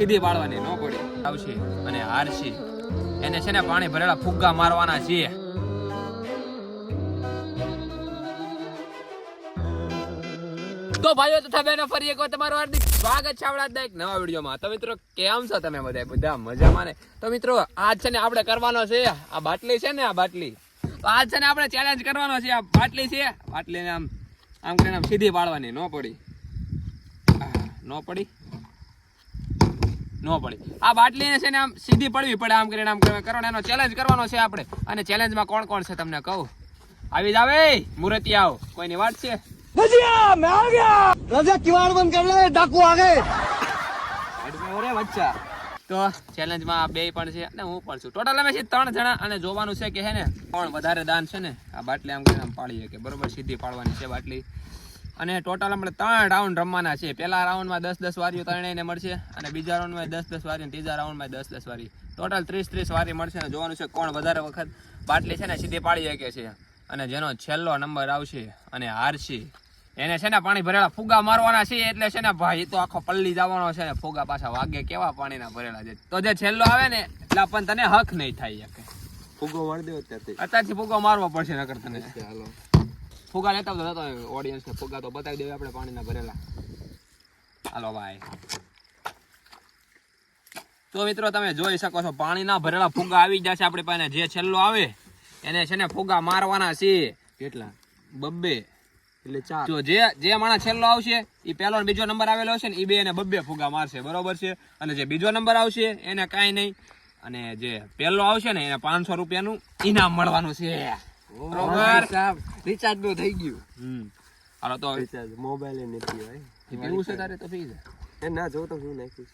સીધી પાડવાની ન પડી. આવશે અને હારશે. એને છે ને પાણી ભરેલા ફુગ્ગા મારવાના છે તો ભાઈઓ તથા બહેનો, ફરી એકવાર તમારું હાર્દિક સ્વાગત છે આપણા એક નવા વિડીયોમાં. તો મિત્રો, કેમ છો તમે બધા બધા મજામાં ને? તો મિત્રો, આજ છે ને આપણે કરવાનો છે આ બાટલી છે ને આ બાટલી? તો આજ છે ને આપણે ચેલેન્જ કરવાનો છે આ બાટલી છે. બાટલીને આમ આમ કરીને આમ સીધી પાડવાની ન પડી. ન પડી? ન પડી. આ બાટલીને છે ને આમ સીધી પડવી પડે આમ કરીને આમ કરો ને એનો ચેલેન્જ કરવાનો છે આપણે. અને ચેલેન્જમાં કોણ કોણ છે તમને કહું? આવી જાવે મુરતી આવો. કોઈની વાત છે? તો ચેલેન્જમાં બે પણ છે અને હું પણ છું. ટોટલ અમે ત્રણ જણા અને જોવાનું છે કે હે ને કોણ વધારે દાન છે ને આ બાટલી આમ કરીને આમ પાડીએ કે બરોબર સીધી પાડવાની છે બાટલી. અને ટોટલ આપણે ત્રણ રાઉન્ડ રમવાના છે. પહેલા રાઉન્ડમાં દસ દસ વારીઓ ત્રણેયને મળશે અને બીજા રાઉન્ડમાં દસ દસ વારી અને ત્રીજા રાઉન્ડમાં દસ દસ વારી. ટોટલ ત્રીસ ત્રીસ વારી મળશે અને જોવાનું છે કોણ વધારે વખત બાટલી છે ને સીધી પાડી શકે છે. અને જેનો છેલ્લો નંબર આવશે અને હારશે એને છે ને પાણી ભરેલા ફુગા મારવાના છે એટલે છે ને ભાઈ તો આખો પલ્લી જવાનો છે ને ફુગા પાછા વાગે કેવા પાણીના ભરેલા છે. તો જે છેલ્લો આવે ને એટલે પણ તને હક નહીં થાય ફુગો વળ દેવો અત્યારથી. ફુગો મારવો પડશે નકર તને. હાલો. ફુગા લેતા તો લેતો ઓડિયન્સ ને ફુગા તો બતાવી દેવી આપણે પાણીના ભરેલા. હાલો ભાઈ. તો મિત્રો, તમે જોઈ શકો છો, પાણીના ભરેલા ફુગા આવી જશે આપણી પાસે. જે છેલ્લો આવે, એને છે ને ફુગા મારવાના છે. કેટલા? બબ્બે. એટલે ચાર. જો જે જે માણસ છેલ્લો આવશે એ પહેલો બીજો નંબર આવેલો હશે ને એ બે એને બબ્બે ફુગા મારશે. બરોબર છે? અને જે બીજો નંબર આવશે, એને કાંઈ નહીં. અને જે પહેલો આવશે ને, એને પાંચસો રૂપિયાનું ઇનામ મળવાનું છે. રિચાર્જનું થઈ ગયું. હાલો તો રિચાર્જ મોબાઈલ નથી ભાઈ. પીવું છે તારે તો પી જા. એ ના જો તો શું નાખ્યું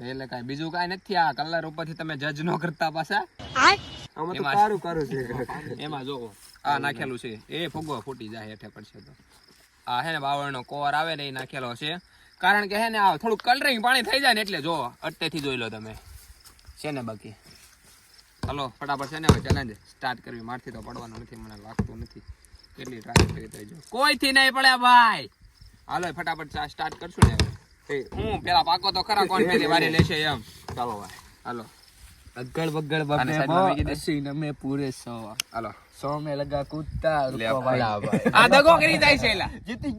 છે. એટલે કાંઈ બીજું કાંઈ નથી આ કલર ઉપરથી તમે જજ ન કરતા પાછા. આમાં તો એમાં- કારું કારું છે. એમાં જો આ નાખેલું છે. એ ફુગ્ગો ફૂટી જાય હેઠે પડશે તો. આ હે ને બાવળનો કોર આવે ને એ નાખેલો છે. કારણ કે હે ને આ થોડું કલરિંગ પાણી થઈ જાય ને એટલે જો અટ્ટેથી જોઈ લો તમે. છે ને બાકી? હાલો ફટાફટ છે ને હવે ચેલેન્જ સ્ટાર્ટ કરવી. મારથી તો પડવાનું નથી મને લાગતું નથી. કેટલી ટ્રાય કરી થઈ જો. કોઈથી નહીં પડે ભાઈ. હાલો ફટાફટ સ્ટાર્ટ કરશું ને હું પેલા પાકો તો ખરા કોણ પેલી વારી લેશે એમ. ચાલો ભાઈ. હાલો. અગળ બગળ બબે મે પૂરે સો હાલો. સો મે લગા કૂદતા રૂપો ભાઈ. આ દગો કરી જાય છે એલા. જીતી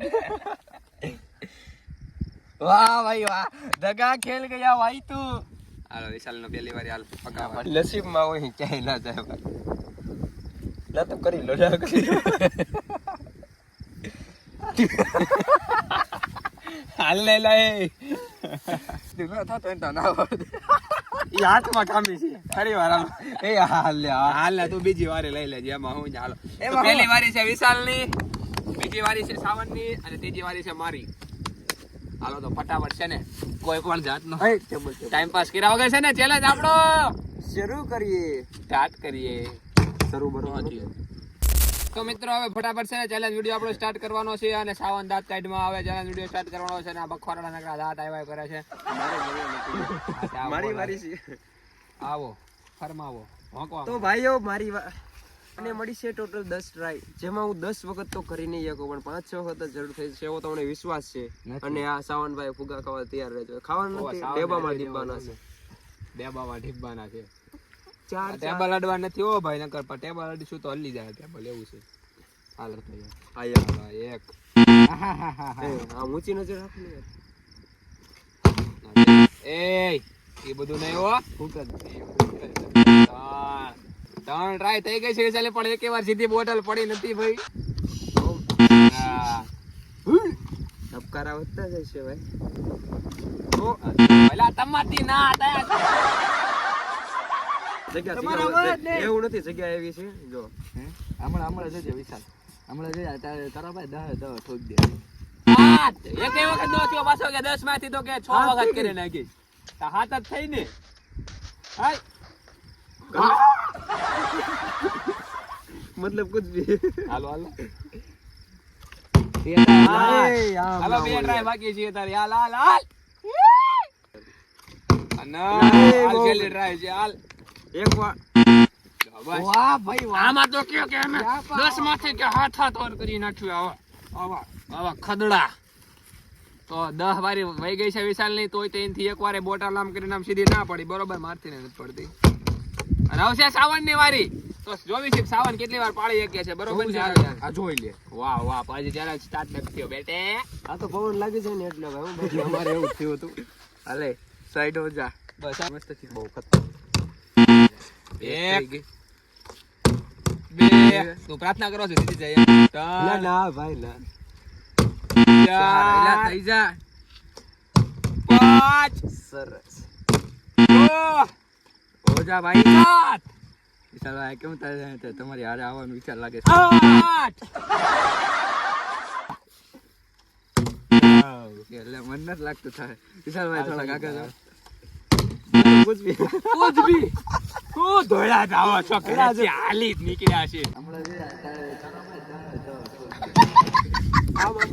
વાહ ભાઈ વાહ. દગા ખેલ ગયા ભાઈ તું. હાલો વિશાલનો પહેલી વાર હાલ પકાવવા નસીબમાં હોય ક્યાંય ના જાય ભાઈ. ના તો કરી લો ના કરી હાલ ને લાય. તું ન તો ના એ હાથમાં કામી છે. ફરી વાર એ હાલ લે હાલ લે તું બીજી વારે લઈ લેજે એમાં હું હાલો. પહેલી વારી છે વિશાલની બીજી વારી છે સાવનની અને ત્રીજી વારી છે મારી. હાલો તો ફટાફટ છે ને. કોઈ પણ જાતનો. ટાઈમ પાસ કર્યા વગર છે ને ચેલેન્જ આપણો. શરૂ કરીએ. સ્ટાર્ટ કરીએ. શરૂ બરોબર. તો મિત્રો હવે ફટાફટ છે ને ચેલેન્જ વીડિયો આપણો સ્ટાર્ટ કરવાનો છે અને સાવન દાંત કાઢમાં આવે ચેલેન્જ વીડિયો સ્ટાર્ટ કરવાનો છે અને આ બખવાડા નકરા દાંત આવ્યા કરે છે. મારી વારી છે. આવો ફરમાવો તો ભાઈઓ મારી મને મળી છે ટોટલ દસ ટ્રાય જેમાં હું દસ વખત તો કરી નહીં શકું પણ પાંચ છ વખત જરૂર થઈ છે એવો તમને વિશ્વાસ છે. અને આ સાવનભાઈ ફુગા ખાવા તૈયાર રહેજો. ખાવાનું ડેબામાં ડીબાના છે. ડેબામાં ઢીબ્બાના છે. ચાર ટેબલ અડવા નથી ઓ ભાઈ નકર પર ટેબલ અડીશું તો હલી જાય. ટેબલ એવું છે. હાલ. આયા. એક. આ ઊંચી નજર રાખ ને એ એ બધું નહીં હો. ત્રણ ત્રણ ટ્રાય થઈ ગઈ છે ચાલે પણ એક વાર સીધી બોટલ પડી નથી ભાઈ. ધબકારા વધતા જાય છે ભાઈ. પેલા તમારથી ના હતા જગ્યા તમારા. એવું નથી જગ્યા એવી છે? જો. હમણાં હમણાં જજે વિશાલ. હમણાં જજે તારે ભાઈ દહ દહ ઠોક દે. એક વખત નો થયો પાછો કે દસમાંથી તો કે છ વખત કરી નાખી. હાથ જ થઈ ને. હાય. મતલબ कुछ भी। હાલો હાલો હાલો બે ટ્રાય બાકી છે તારી હાલ હાલ હાલ નહીં, હાલ. છેલ્લી ટ્રાય છે હાલ એક વાર વાહ ભાઈ વાહ આમાં તો કયો કે અમે યા પા. દસમાંથી કે હાથ હાથ ઓર કરી નાખ્યું આવા આવા આવા ખદડા તો દહ વારી વહી ગઈ છે વિશાલની તોય તેનથી એક વારે બોટલ આમ કરીને આમ સીધી ના પડી બરોબર મારથી ને નથી પડતી અને સાવનની વારી. તો જોવી છે સાવન કેટલી વાર પાડી શકે છે. બરોબર છે આ જોઈ લે. વાહ વાહ. પાજી જરા સ્ટાર્ટ નથી થયો. બેટે. આ તો પવન લાગી છે ને એટલે ભાઈ અમારે એવું થયું હતું. હાલે સાઈડ હો જા. બસ મસ્ત છે બહુ ખતરનાક. એક બે. તું પ્રાર્થના કરો છો સીધી જાય ના ના ભાઈ ના. ચાર. થઈ જા. પાંચ. સરસ. જા ભાઈ સાત વિશાલભાઈ કેમ થાય તમારી હારે આવવાનો વિચાર લાગે છે એટલે મન નથી લાગતું થાય વિશાલભાઈ થોડાક આગળ જાઓ. કુછ ભી. કુછ ભી તું ધોળા જાવો છો ઘરેથી હાલી જ નીકળ્યા છે હમણાં જે તારે આમાં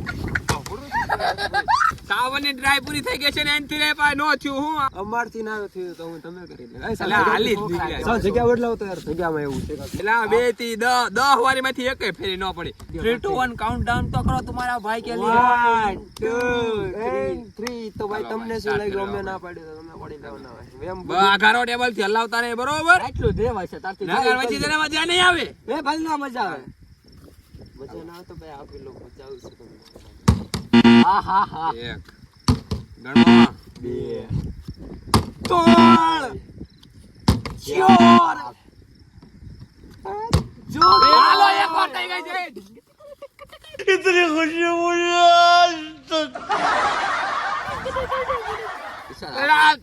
સાવનની ડ્રાઈવ પૂરી થઈ ગઈ છે ને એનથી રે પાય નો થયું હું. અમારથી ના થયું તો હું તમે કરી લે. એટલે હાલી જ નીકળ્યા. જગ્યા બદલાવ તો યાર જગ્યામાં એવું છે. એટલે બેથી દસ દસ વારી માંથી એક ફેરી ન પડી. Three two one count down તો કરો તમારા ભાઈ કે લી. 1 2 3 તો ભાઈ તમને શું લાગ્યું? અમે ના પાડી તો તમે પડી લેવાના હોય. એમ આઘારો ટેબલથી હલાવતા નહીં બરોબર? આટલું દેવા છે તારથી નગર વચ્ચે જરા મજા નહીં આવે. એ ભલે ના મજા આવે. મજા ના આવે તો ભાઈ આપી લો મજા આવશે તમને. એક. ગણો બે. ત્રણ ચાર. હાલો એક વાર થઈ ગઈ છે. વિશાલ,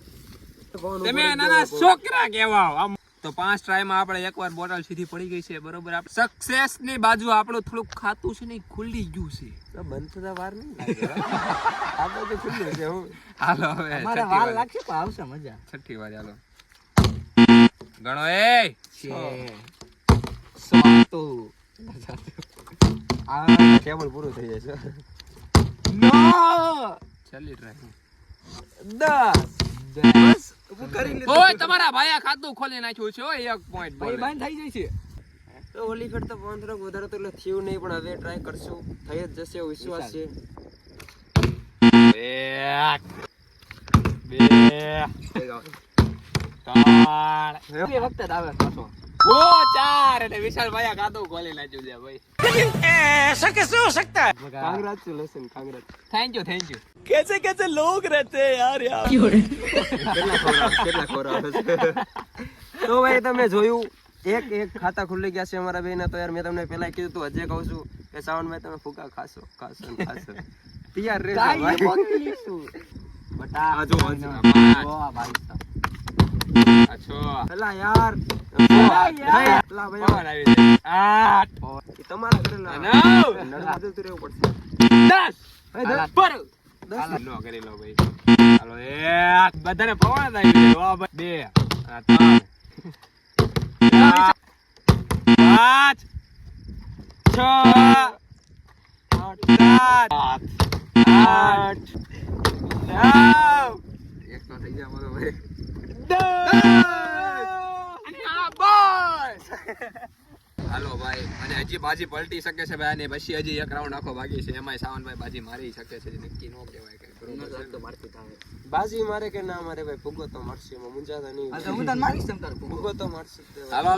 પવન તમે નાના છોકરા કેવા તો પાંચ ટ્રાયમાં આપણે એકવાર બોટલ સીધી પડી ગઈ છે બરોબર? આપણે સક્સેસની બાજુ આપણું થોડુંક ખાતું છે ને ખુલ્લી ગયું છે. તો બંધ થતા વાર નહીં હો. આ છે હું. હાલો હવે વાર લાગશે પણ આવશે મજા. છઠ્ઠી વાર હાલો. ગણો એ! છે. આ ટેબલ પૂરું થઈ જશે છેલ્લી ટ્રાય દસ. હું કરી ઓય તમારા ભાઈએ ખાતું ખોલી નાખ્યું છે ઓય એક પોઈન્ટ ભાઈ બંધ થઈ જાય છે. તો ઓલી ફેર તો થોડોક વધારે તો એટલે થયું નહીં પણ હવે ટ્રાય કરશું. થઈ જ જશે એવો વિશ્વાસ છે. બે બે ત્રણ એ વખતે આવે પાછો. ઓ ચાર એટલે વિશાલ ભાઈ ખાતું ખોલી નાખ્યું છે ભાઈ. કાંગ્રેચ્યુલેશન કાંગ્રેચ થેન્ક યુ થેન્ક યુ કેટલા ખવડાવે કેટલા ખવડાવે તો ભાઈ તમે જોયું એક એક ખાતા ખુલી ગયા છે અમારા બેના તો યાર મેં તમને પહેલા કીધું તું હજે કહું છું કે સાવનભાઈ તમે ફૂકા ખાશો ખાશો ખાશો. તૈયાર રહેજો ભાઈ. બટા આ જો, આ ભાઈ સાહેબ. પેલા યાર બધાને છ થઈ જાય મારો ભાઈ આ હાલો ભાઈ અને હજી બાજી પલટી શકે છે ભાઈ અને પછી હજી એક રાઉન્ડ આખો બાકી છે. એમાંય સાવનભાઈ બાજી મારી શકે છે જે નક્કી નો કહેવાય કઈ બરોબર તો મારતી થાય. બાજી મારે કે ના મારે ભાઈ ભૂગો તો મારશે એમાં મુંજાતા નહીં હું તને મારીશ તમ તાર ભૂગો? તો મારશે તે. હાલો.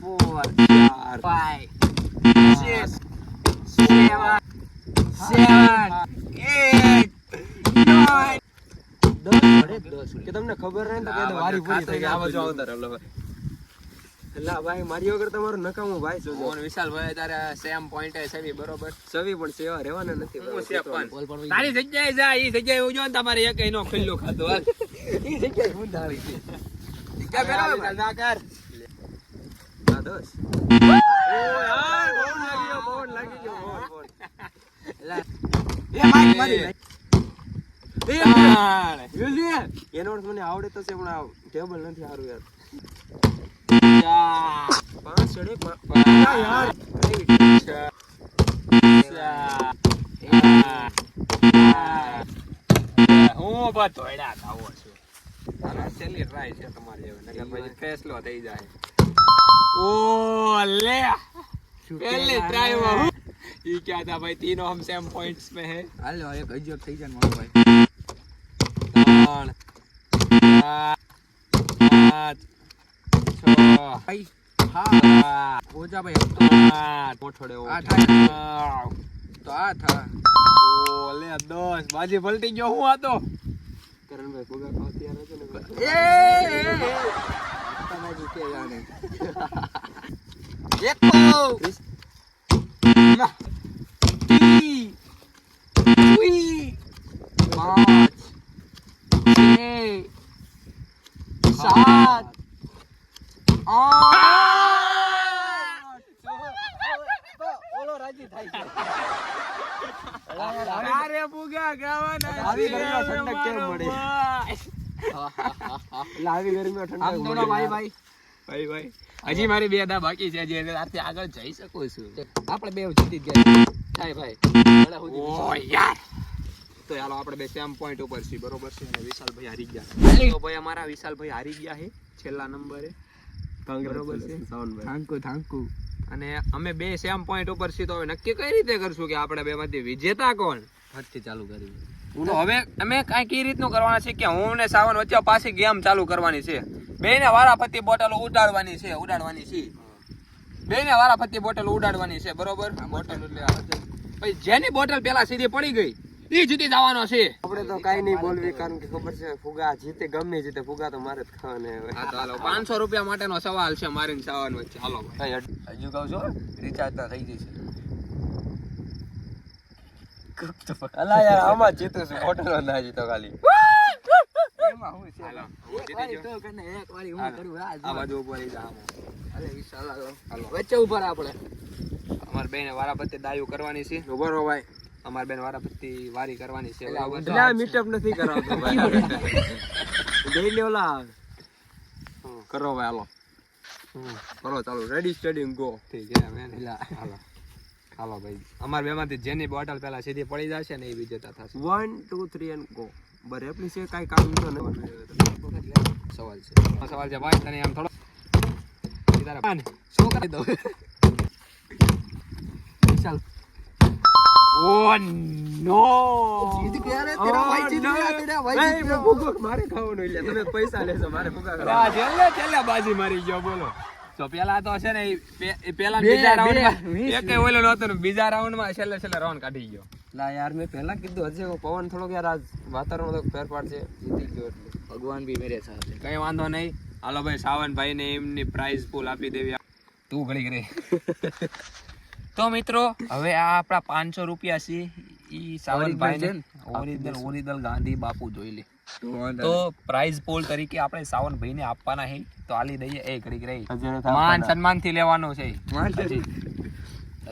Four, ચાર five, six, seven, seven, કે તમને ખબર નહીં તો કહી વારી પૂરી થઈ ગઈ આવા જો આવતા રહો. એટલે ભાઈ મારી વગર તમારું નકામું ભાઈ શું હું વિશાલ ભાઈ તારે સેમ પોઈન્ટ છે બી બરોબર સવી પણ સેવા રહેવાના નથી તારી જગ્યાએ જા ઈ જગ્યાએ ઉજો ને તમારે એક નો ખુલ્લું ખાતો હાલ ઈ જગ્યાએ હું ધારી છે. ક્યાં પેલા ના કર ના દોસ ઓ યાર પવન લાગી ગયો પવન લાગી ગયો પવન, પવન. એ મારી મારી. એનો અર્થ મને આવડે તો છે પણ ટેબલ નથી સારું યાર. પાંચ હું બસ ધોયડા ખાવો છું. છેલ્લી છે તમારી ફેસલો થઈ જાય. ઓ લે. પહેલી ટ્રાયમાં ક્યાં હતા ભાઈ તીનો હમ સેમ પોઈન્ટ્સ મે હે. હાલો એક અજબ થઈ જાય મારો ભાઈ. ત્રણ છ હા. ઓજા ભાઈ તો આઠ આ. તો આ ઓલે દસ. બાજી પલટી ગયો હું હતો કરણભાઈ ફુગા ખાવા તૈયાર ને એ એક પાંચ સાત ઓલો રાજી? ભાઈ. ભાઈ ભાઈ ભાઈ હજી મારી બે દા બાકી છે હજી આથી આગળ જઈ શકું છું આપણે બે જીતી ગયા ભાઈ ભાઈ ઓ તો ચાલો આપણે બે સેમ પોઈન્ટ ઉપર છીએ. બરોબર છે? અને વિશાલભાઈ હારી ગયા. તો ભાઈ અમારા વિશાલભાઈ હારી ગયા છે છેલ્લા નંબરે. બરોબર છે. થાંકુ થાંકુ. અને અમે બે સેમ પોઈન્ટ ઉપર છીએ તો હવે નક્કી કઈ રીતે કરશું કે આપણે બેમાંથી વિજેતા કોણ? હાથથી ચાલુ કરી હવે અમે કાંઈક એ રીતનું કરવાના છે કે હું ને સાવન વચ્ચે પાછી ગેમ ચાલુ કરવાની છે. બેને વારાફરતી બોટલો ઉડાડવાની છે ઉડાડવાની છે. બેને વારાફરતી બોટલ ઉડાડવાની છે બરોબર? બોટલ એટલે પછી જેની બોટલ પેલા સીધી પડી ગઈ એ જીતી જવાનો છે. આપણે તો કાઈ નહીં બોલવી કારણ કે ખબર છે ફુગા જીતે ગમે જીતે ફુગા તો મારે જ ખાવાને હવે. હા તો હાલો પાંચસો રૂપિયા માટેનો સવાલ છે મારી ને સાવન વચ્ચે હાલો હજુ કહું છો રિચાર્જ ના થઈ જશે. અલા યાર આમાં જીતું છું હોટલ ના જીતો ખાલી. એમાં હું છે? હાલો હું જીતી વારી ગયો. તો કને એક હું કરું આ બાજુ જા. અરે વિશાલ હાલો. હાલો. વચ્ચે ઊભા રહો આપણે. અમાર બેને વારાફરતી દાયું કરવાની છે. ઊભો રહો ભાઈ. અમાર બેન વારાફરતી વારી કરવાની છે એટલે મીટઅપ નથી કરાવતો ભાઈ. ડેલી ઓલા કરો ભાઈ હાલો. કરો ચાલો. રેડી સ્ટડી ગો ઠીક છે મેન હાલો. હાલો ભાઈ. અમાર બેમાંથી જેની બોટલ પહેલા સીધી પડી જશે ને એ વિજેતા થશે. One two three and go બરે એટલી છે કાંઈ કામ તો નથી. સવાલ છે. સવાલ છે ભાઈ તને આમ થોડો શું કરી દઉં? વિશાલ ઓ નો જીત ગયા રે તેરા ભાઈ જીત ગયા તેરા ભાઈ જીત ગયા મારે ખાવાનું એટલે તમે પૈસા લેશો મારે ફુગા આ છેલ્લે છેલ્લે બાજી મારી ગયો બોલો. તો પેલા તો છે ને પેલા ને બે- બીજા રાઉન્ડમાં ઓલો નહોતો ને બીજા છેલ્લે છેલ્લે રાઉન્ડ કાઢી ગયો. લા યાર મેં પહેલા કીધું હજી પવન થોડોક યાર આજ વાતાવરણ ફેરફાર છે જીતી ગયો એટલે. ભગવાન બી મેરે સાથે. કઈ વાંધો નહીં. હાલો ભાઈ સાવનભાઈ ને એમની પ્રાઇઝ પૂલ આપી દેવી. તું ઘડી રે. તો મિત્રો હવે આ આપણા પાંચસો રૂપિયા છે. એ સાવનભાઈ ને? ઓરિજિનલ ઓરિજિનલ ગાંધી બાપુ જોઈ લે. તો પ્રાઇઝ પોલ તરીકે આપણે સાવનભાઈ ને આપવાના છે. તો આલી દઈએ. એ ઘડીક રહી. માન સન્માનથી લેવાનું છે.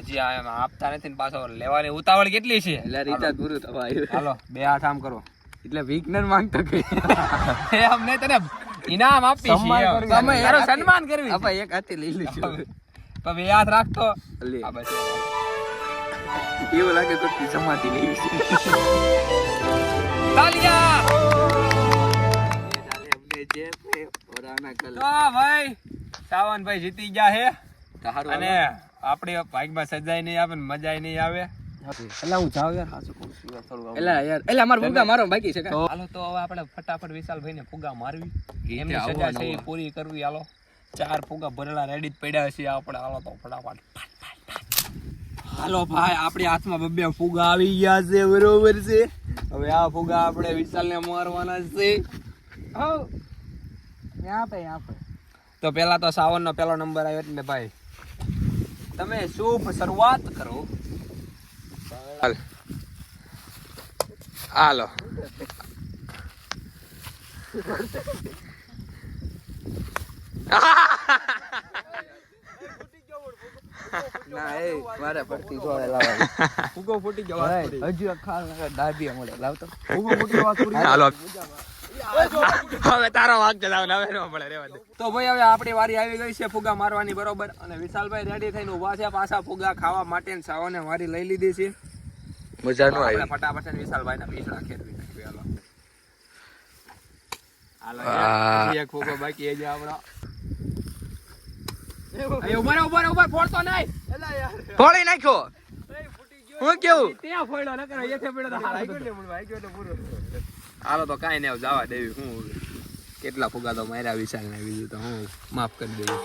હજી. આપતા નથી ને પાછો લેવાની ઉતાવળ કેટલી છે? એટલે રીતા ગુરુ હાલો. બે હાથ આમ કરો. એટલે વિજ્ઞાન માંગતો કે? અમને તને ઇનામ આપી. સન્માન કરવી. એક હાથે લઈ લીધું તો બે હાથ રાખતો? લે. આ બસ એવું લાગે તો કે સમાધિ લેવી છે. તાલિયા! અમને જે ઓરાના કલ તો ભાઈ સાવનભાઈ જીતી ગયા હે. તારું અને આપણી ભાગમાં સજાય નહીં આવે ને મજાય નહીં આવે. એટલે હું જાઉં યાર. યાર થોડું. એલા યાર એલા મારો ફુગા મારો બાકી છે તો હાલો તો હવે આપણે ફટાફટ વિશાલભાઈ ને ફુગા મારવી. એમની સજા છે એ પૂરી કરવી હાલો. ચાર ફુગા ભરેલા રેડી જ પડ્યા છે. આપણે હાલો તો ફટાફટ. હાલો ભાઈ, આપણી હાથમાં બબ્બે ફુગા આવી ગયા છે, બરોબર છે. હવે આ ફુગા આપણે વિશાલને મારવાના છે. તો પેલા તો સાવન નો પેલો નંબર આવ્યો એટલે ભાઈ, તમે શુભ શરૂઆત કરો. હાલો. ના એ મારે પડતી જોડે લાવવા ફુગો ફૂટી ગયો વાત કરી. હજુ એક ખાલ દાબી મળે લાવતો ફુગો ફૂટી વાત કરી. હાલો હવે તારો વાગ છે હવે હવે મળે રેવા દે. તો ભાઈ હવે આપણી વારી આવી ગઈ છે ફુગા મારવાની બરોબર? અને વિશાલભાઈ રેડી થઈને ઊભા છે પાછા ફુગા ખાવા માટે ને મારી વારી લઈ લીધી છે. મજા આપણે ફટાફટ વિશાલભાઈ ને વિશાલભાઈના પીછડા ખેરવી નાખીએ, હાલો. હાલો, એક- ફુગો બાકી એ જ આપણો અહીં ઊભા રહો, ઊભા રહો, ઊભા ફોડતો નહીં. ફોડી નાખ્યો. હું કેવું? ત્યાં ફોડ્યો નકર અહીંયાથી પડ્યો તો હારું. હતું. હાલો તો કાંઈ નહીં જવા દેવી. હું કેટલા ફુગા તો માર્યા વિશાલ ને બીજું તો હું માફ કરી દેવું